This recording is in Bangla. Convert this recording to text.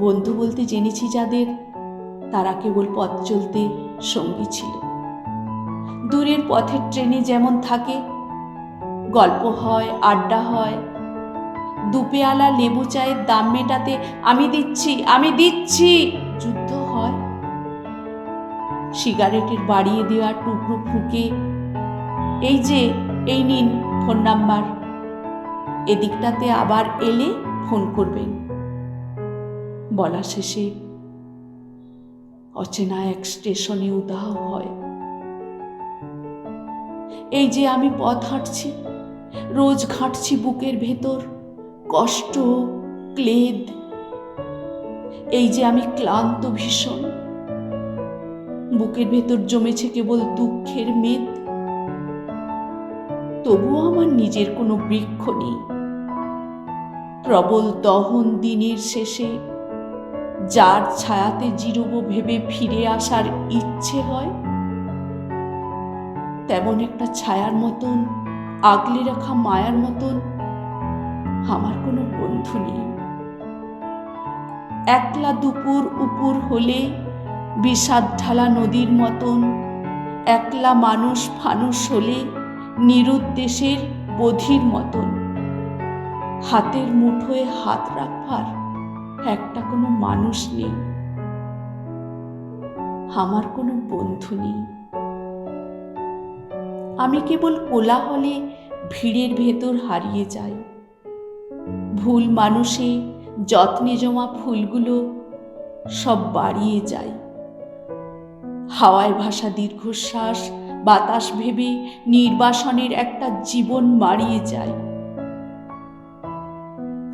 বন্ধু বলতে জেনেছি যাদের। তারা কেবল পথ চলতে সঙ্গী ছিল। দূরের পথের ট্রেনে যেমন থাকে, গল্প হয়, আড্ডা হয়। দুপেয়ালা লেবু চায়ের দাম মেটাতে, আমি দিচ্ছি আমি দিচ্ছি! যুদ্ধ হয়। সিগারেটের বাড়িয়ে দেওয়া টুকরো ফুঁকে। এই যে, এই নিন ফোন নাম্বার। এদিকটাতে আবার এলে ফোন করবেন। বলা শেষে অচেনা এক স্টেশনে উদাহ হয়। এই যে আমি পথ হাঁটছি, রোজ ঘাঁটছি বুকের ভেতর, কষ্ট, ক্লেদ, এই যে আমি ক্লান্ত ভীষণ, বুকের ভেতর জমেছে কেবল দুঃখের মেদ, তবুও আমার নিজের কোনো বৃক্ষ নেই। প্রবল দহন দিনের শেষে যার ছায়াতে জিরব ভেবে ফিরে আসার ইচ্ছে হয়, তেমন একটা ছায়ার মতন, আগলে রাখা মায়ার মতন আমার কোনো বন্ধু নেই। একলা দুপুর উপুর হলে বিষাদ ঢালা নদীর মতন, একলা মানুষ ফানুষ হলে নিরুদ্দেশের বধির মতন। হাতের মুঠোয় হাত রাখবার একটা কোনো মানুষ নেই। আমার কোনো বন্ধু নেই। আমি কেবল কোলাহলে ভিড়ের ভেতর হারিয়ে যাই। ভুল মানুষে যত্নে জমা ফুলগুলো সব বাড়িয়ে যায় হাওয়ায় ভাসা দীর্ঘশ্বাস, বাতাস ভেবে নির্বাসনের একটা জীবন মারিয়ে যায়